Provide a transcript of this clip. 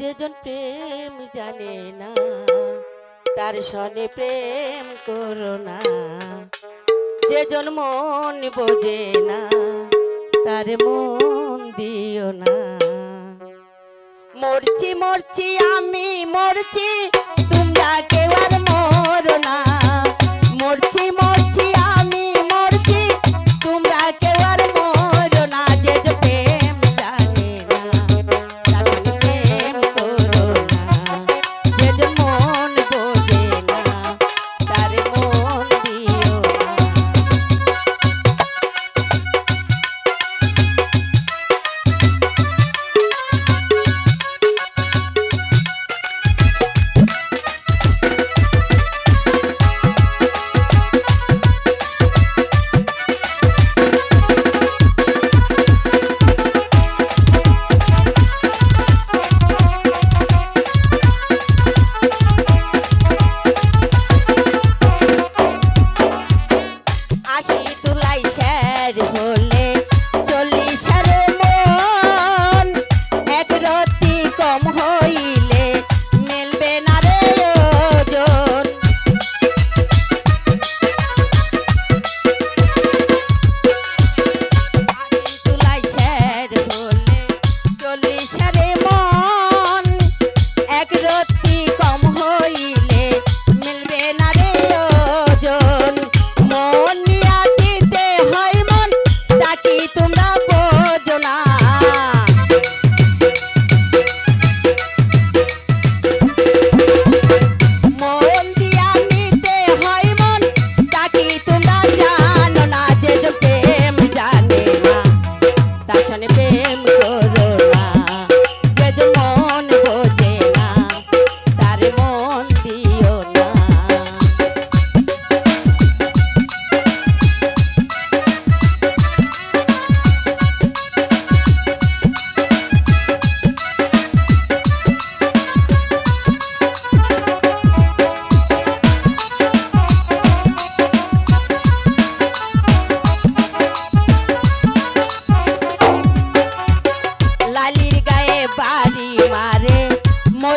যেজন প্রেম জানে না, তার সনে প্রেম করো না। যেজন মন বোঝে না, তার মন দিও না। মরছি মরছি, আমি মরছি, তোমরা কেউ আর প্রেম করে।